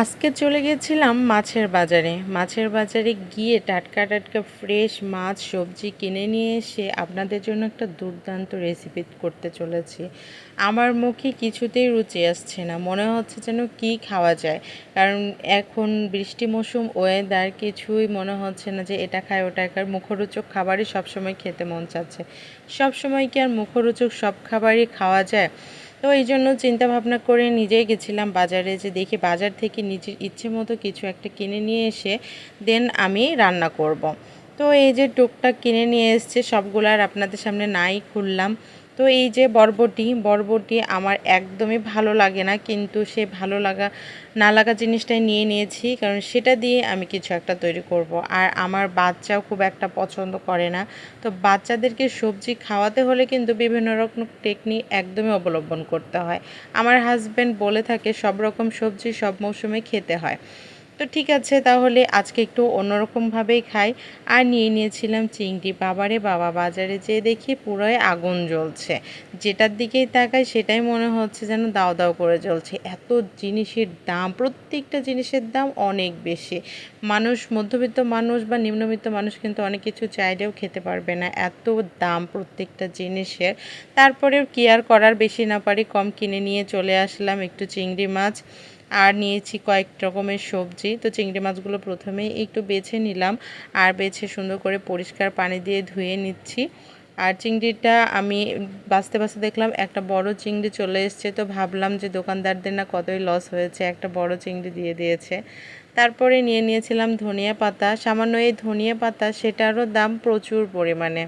আজকে চলে গেছিলাম মাছের বাজারে। মাছের বাজারে গিয়ে টাটকা টাটকা ফ্রেশ মাছ, সবজি কিনে নিয়ে এসে আপনাদের জন্য একটা দুর্দান্ত রেসিপি করতে চলেছি। আমার মুখে কিছুতেই রুচি আসছে না। মনে হচ্ছে যেন কি খাওয়া যায়। কারণ এখন বৃষ্টি মৌসুম ওয়েদার কিছুই মনে হচ্ছে না যে এটা খায়, ওটা খায়। মুখরোচক খাবারই সবসময় খেতে মন চাচ্ছে। সবসময় কি আর মুখরোচক সব খাবারই খাওয়া যায়? তো এই জন্য চিন্তা ভাবনা করে নিজেই গেছিলাম বাজারে যে দেখি বাজার থেকে নিজের ইচ্ছে মতো কিছু একটা কিনে নিয়ে এসে দেন আমি রান্না করব। তো এই যে টুকটাক কিনে নিয়ে এসছে সবগুলো আর আপনাদের সামনে নাই খুললাম তো এই যে বরবটি বরবটি আমার একদমই ভালো লাগে না, কিন্তু সে ভালো লাগা, না লাগা জিনিসটাই নিয়ে নিয়েছি, কারণ সেটা দিয়ে আমি কিছু একটা তৈরি করব। আর আমার বাচ্চাও খুব একটা পছন্দ করে না। তো বাচ্চাদেরকে সবজি খাওয়াতে হলে কিন্তু বিভিন্ন রকম টেকনিক একদমই অবলম্বন করতে হয়। আমার হাজব্যান্ড বলে থাকে, সব রকম সবজি সব মৌসুমে খেতে হয়। তো ঠিক আছে, তাহলে আজকে একটু অন্যরকমভাবেই খাই। আর নিয়ে নিয়েছিলাম চিংড়ি। বাবারে বাবা, বাজারে যেয়ে দেখি পুরোই আগুন জ্বলছে। যেটার দিকেই তাকাই সেটাই মনে হচ্ছে যেন দাও দাও করে জ্বলছে। এত জিনিসের দাম, প্রত্যেকটা জিনিসের দাম অনেক বেশি। মানুষ, মধ্যবিত্ত মানুষ বা নিম্নবিত্ত মানুষ কিন্তু অনেক কিছু চাইলেও খেতে পারবে না। এত দাম প্রত্যেকটা জিনিসের। তারপরেও কি আর করার বেশি না পারি। কম কিনে নিয়ে চলে আসলাম একটু চিংড়ি মাছ। আর নিয়েছি কয়েক রকমের সবজি। তো চিংড়ি মাছগুলো প্রথমেই একটু বেছে নিলাম আর বেছে সুন্দর করে পরিষ্কার পানি দিয়ে ধুয়ে নিচ্ছি। আর চিংড়িটা আমি বাঁচতে বাঁচতে দেখলাম একটা বড় চিংড়ি চলে এসছে, তো ভাবলাম যে দোকানদারদের না কতই লস হয়েছে, একটা বড় চিংড়ি দিয়ে দিয়েছে। তারপরে নিয়ে নিয়েছিলাম ধনিয়া পাতা। সামান্য এই ধনিয়া পাতা, সেটারও দাম প্রচুর পরিমাণে।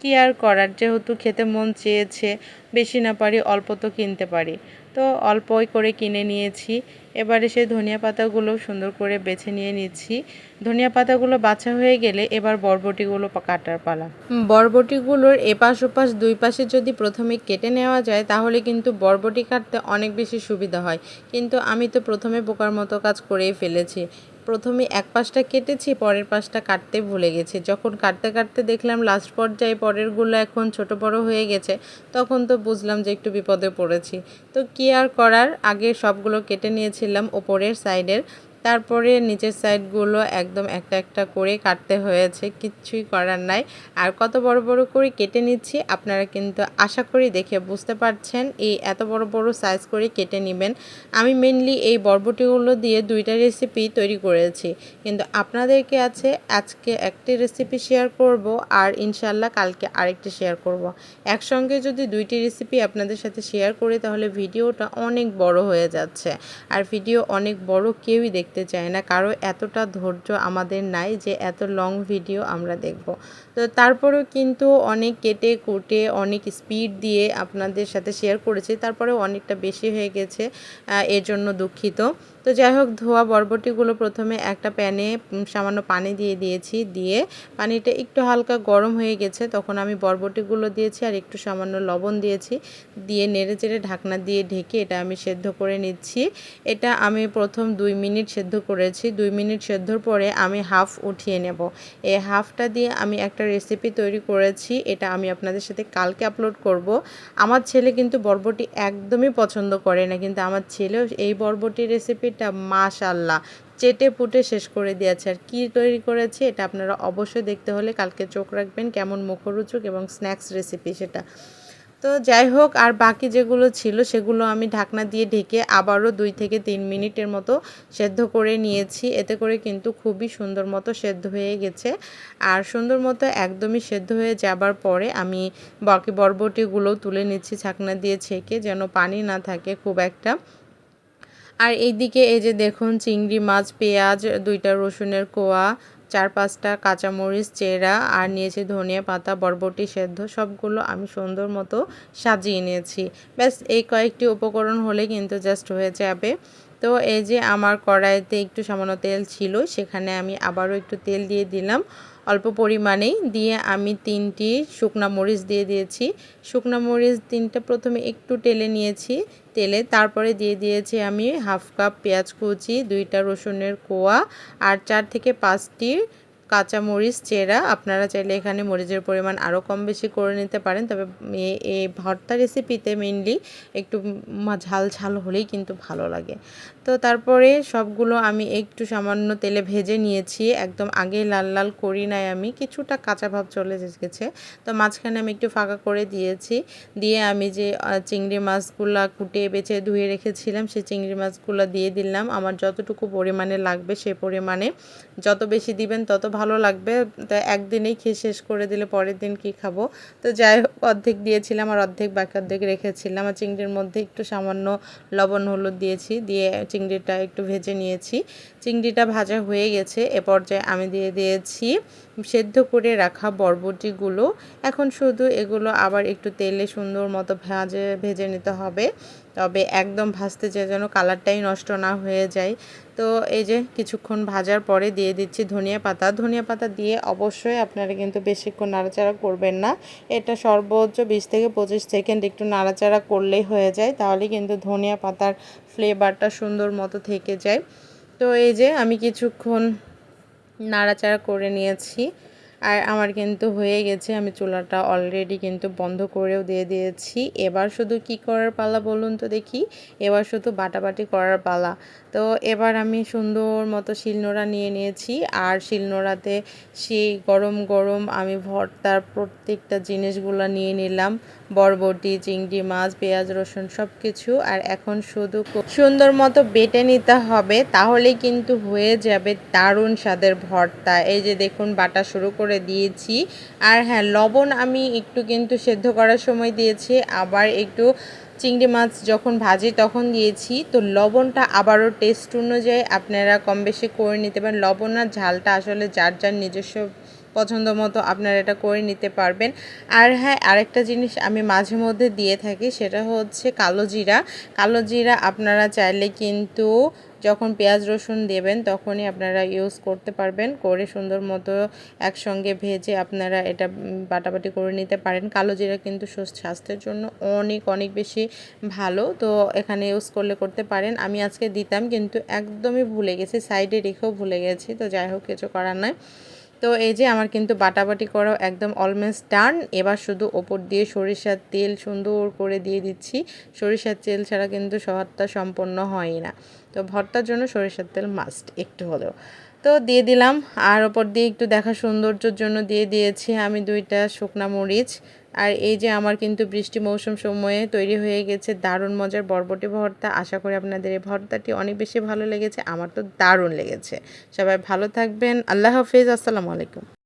কি আর করার, যেহেতু খেতে মন চেয়েছে, বেশি না পারি, অল্প তো কিনতে পারি। তো অল্পই করে কিনে নিয়েছি। এবারে সেই ধনিয়া পাতাগুলো সুন্দর করে বেছে নিয়ে নিচ্ছি। ধনিয়া পাতাগুলো বাছা হয়ে গেলে এবার বরবটিগুলো কাটার পালা। বরবটিগুলোর এপাশ ওপাশ দুই পাশে যদি প্রথমে কেটে নেওয়া যায়, তাহলে কিন্তু বরবটি কাটতে অনেক বেশি সুবিধা হয়। কিন্তু আমি তো প্রথমে বোকার মতো কাজ করেই ফেলেছি। প্রথমে এক পাশটা কেটেছি, পরের পাশটা কাটতে ভুলে গেছি। যখন কাটতে কাটতে দেখলাম লাস্ট পর্যায়ে পরেরগুলো এখন ছোট বড় হয়ে গেছে, তখন তো বুঝলাম যে একটু বিপদে পড়েছি। তো কি আর করার? আগে সবগুলো কেটে নিয়েছিলাম ওপরের সাইডের তারপরে নিচের সাইডগুলো একদম একটা একটা করে কাটতে হয়েছে কিচ্ছুই করার নাই। আর কত বড় বড় করে কেটে নিচ্ছি, আপনারা কিন্তু আশা করি দেখে বুঝতে পারছেন। এই এত বড় বড় সাইজ করে কেটে নেবেন। আমি মেনলি এই বরবটিগুলো দিয়ে দুইটা রেসিপি তৈরি করেছি। কিন্তু আপনাদেরকে আছে, আজকে একটি রেসিপি শেয়ার করব আর ইনশাল্লাহ কালকে আরেকটি শেয়ার করব। একসঙ্গে যদি দুইটি রেসিপি আপনাদের সাথে শেয়ার করি, তাহলে ভিডিওটা অনেক বড় হয়ে যাচ্ছে। আর ভিডিও অনেক বড় কেউই দেখতে দেখতে চাই না। কারও এতটা ধৈর্য আমাদের নাই যে এত লং ভিডিও আমরা দেখব। তো তারপরেও কিন্তু অনেক কেটে কুটে, অনেক স্পিড দিয়ে আপনাদের সাথে শেয়ার করেছি। তারপরেও অনেকটা বেশি হয়ে গেছে এর জন্য দুঃখিত। তো যাই হোক, ধোয়া বরবটিগুলো প্রথমে একটা প্যানে সামান্য পানি দিয়ে দিয়েছি, দিয়ে পানিটা একটু হালকা গরম হয়ে গেছে। তখন আমি বরবটিগুলো দিয়েছি আর একটু সামান্য লবণ দিয়েছি। দিয়ে নেড়ে চেড়ে ঢাকনা দিয়ে ঢেকে এটা আমি সেদ্ধ করে নিচ্ছি। এটা আমি প্রথম দুই মিনিট সেদ্ধ করেছি। দুই মিনিট সেদ্ধর পরে আমি হাফ উঠিয়ে নেব। এই হাফটা দিয়ে আমি একটা রেসিপি তৈরি করেছি। এটা আমি আপনাদের সাথে কালকে আপলোড করব। আমার ছেলে কিন্তু বরবটি একদমই পছন্দ করে না, কিন্তু আমার ছেলেও এই বরবটি রেসিপিটা মাশাল্লাহ চেটে পুটে শেষ করে দিয়েছে আর কী তৈরি করেছি এটা আপনারা অবশ্যই দেখতে হলে কালকে চোখ রাখবেন কেমন মুখরোচক এবং স্ন্যাক্স রেসিপি সেটা। তো যাই হোক, আর বাকি যেগুলো ছিল সেগুলো আমি ঢাকনা দিয়ে ঢেকে আবারও দুই থেকে তিন মিনিটের মতো সেদ্ধ করে নিয়েছি। এতে করে কিন্তু খুবই সুন্দর মতো সেদ্ধ হয়ে গেছে। আর সুন্দর মতো একদমই সেদ্ধ হয়ে যাবার পরে আমি বাকি বরবটিগুলো তুলে নিচ্ছি ছাকনা দিয়ে ছেঁকে যেন পানি না থাকে খুব একটা। আর এইদিকে এই যে দেখুন, চিংড়ি মাছ, পেঁয়াজ, দুইটা রসুনের কোয়া, চার পাঁচটা কাঁচামরিচ, চেরা, আর নিয়েছি ধনিয়া পাতা, বরবটি সেদ্ধ, সবগুলো আমি সুন্দর মতো সাজিয়ে নিয়েছি। ব্যাস, এই কয়েকটি উপকরণ হলে কিন্তু জাস্ট হয়ে যাবে। তো এই যে আমার কড়াইতে একটু সামান্য তেল ছিল, সেখানে আমি আবারও একটু তেল দিয়ে দিলাম। অল্প পরিমাণেই দিয়ে আমি তিনটি শুকনা মরিচ দিয়ে দিয়েছি। শুকনা মরিচ তিনটা প্রথমে একটু টেলে নিয়েছি। তেলে তারপরে দিয়ে দিয়েছি আমি হাফ কাপ পেঁয়াজ কুচি, দুইটা রসুনের কোয়া আর চার থেকে পাঁচটি কাঁচা মরিচ চেরা, আপনারা চাইলে এখানে মরিচের পরিমাণ আরও কম বেশি করে নিতে পারেন। তবে এই ভর্তা রেসিপিতে মেনলি একটু ঝাল ঝাল হলেই কিন্তু ভালো লাগে। তো তারপরে সবগুলো আমি একটু সামান্য তেলে ভেজে নিয়েছি। একদম আগে লাল লাল করি নাই আমি কিছুটা কাঁচা ভাব চলে গেছে তো মাঝখানে আমি একটু ফাঁকা করে দিয়েছি। দিয়ে আমি যে চিংড়ি মাছগুলা কুটে বেছে ধুয়ে রেখেছিলাম, সেই চিংড়ি মাছগুলো দিয়ে দিলাম। আমার যতটুকু পরিমাণে লাগবে সে পরিমাণে যত বেশি দিবেন, তত ভালো লাগবে। তো একদিনেই খেয়ে শেষ করে দিলে পরের দিন কি খাব? তো যাই হোক, অর্ধেক দিয়েছিলাম আর অর্ধেক বাকি অর্ধেক রেখেছিলাম। আর চিংড়ির মধ্যে একটু সামান্য লবণ, হলুদ দিয়েছি, দিয়ে চিংড়িটা একটু ভেজে নিয়েছি। চিংড়িটা ভাজা হয়ে গেছে, এ পর্যায়ে আমি দিয়ে দিয়েছি সেদ্ধ করে রাখা বরবটিগুলো। এখন শুধু এগুলো আবার একটু তেলে সুন্দর মতো ভাজে, ভেজে নিতে হবে। তবে একদম ভাজতে যে যেন কালারটাই নষ্ট না হয়ে যায়। তো এই যে কিছুক্ষণ ভাজার পরে দিয়ে দিচ্ছি ধনিয়া পাতা। ধনিয়া পাতা দিয়ে অবশ্যই আপনারা কিন্তু বেশিক্ষণ নাড়াচাড়া করবেন না। এটা সর্বোচ্চ বিশ থেকে পঁচিশ সেকেন্ড একটু নাড়াচাড়া করলেই হয়ে যায়। তাহলে কিন্তু ধনিয়া পাতার ফ্লেভারটা সুন্দর মতো থেকে যায়। তো এই যে আমি কিছুক্ষণ নাড়াচাড়া করে নিয়েছি। আর আমার কিন্তু হয়ে গেছে, আমি চুলাটা অলরেডি কিন্তু বন্ধ করেও দিয়ে দিয়েছি। এবার শুধু কি করার পালা বলুন তো দেখি। এবার শুধু বাটাবাটি করার পালা। তো এবার আমি সুন্দর মতো শিলনোড়া নিয়ে নিয়েছি। আর শিলনোড়াতে সেই গরম গরম আমি ভর্তার প্রত্যেকটা জিনিসগুলো নিয়ে নিলাম। বরবটি, চিংড়ি মাছ, পেঁয়াজ, রসুন সব কিছু আর এখন শুধু সুন্দর মতো বেটে নিতে হবে, তাহলেই কিন্তু হয়ে যাবে দারুণ স্বাদের ভর্তা। এই যে দেখুন, বাটা শুরু করে দিয়েছি। আর হ্যাঁ লবণ আমি একটু কিন্তু সেদ্ধ করার সময় দিয়েছি। আবার একটু চিংড়ি মাছ যখন ভাজি তখন দিয়েছি, তো লবণটা আবারও টেস্ট অনুযায়ী আপনারা কম বেশি করে নিতে পারেন। লবণ আর ঝালটা আসলে যার যার নিজস্ব পছন্দ মতো আপনারা এটা করে নিতে পারবেন। আর হ্যাঁ আরেকটা জিনিস আমি মাঝে মধ্যে দিয়ে থাকি, সেটা হচ্ছে কালো জিরা। কালো জিরা আপনারা চাইলে কিন্তু যখন পেঁয়াজ রসুন দেবেন তখনই আপনারা ইউজ করতে পারবেন। করে সুন্দর মতো একসঙ্গে ভেজে আপনারা এটা বাটাবাটি করে নিতে পারেন। কালো জিরা কিন্তু স্বাস্থ্যের জন্য অনেক অনেক বেশি ভালো। তো এখানে ইউজ করলে করতে পারেন। আমি আজকে দিতাম কিন্তু একদমই ভুলে গেছি সাইডে রেখেও ভুলে গেছি। তো যাই হোক, কিছু করার নয় তো এই যে আমার কিন্তু বাটাবাটি করাও একদম অলমোস্ট ডান এবার শুধু ওপর দিয়ে সরিষার তেল সুন্দর করে দিয়ে দিচ্ছি। সরিষার তেল ছাড়া কিন্তু শহরটা সম্পন্ন হয় না। তো ভর্তার জন্য সরিষার তেল মাস্ট একটু হলেও। তো দিয়ে দিলাম, আর ওপর দিয়ে একটু দেখা সৌন্দর্যর জন্য দিয়ে দিয়েছি আমি দুইটা শুকনা মরিচ। আর এই যে আমার কিন্তু বৃষ্টি মৌসুম সময়ে তৈরি হয়ে গেছে দারুণ মজার বরবটি ভর্তা। আশা করি আপনাদের এই ভর্তাটি অনেক বেশি ভালো লেগেছে। আমার তো দারুণ লেগেছে। সবাই ভালো থাকবেন। আল্লাহ হাফিজ। আসসালামু আলাইকুম।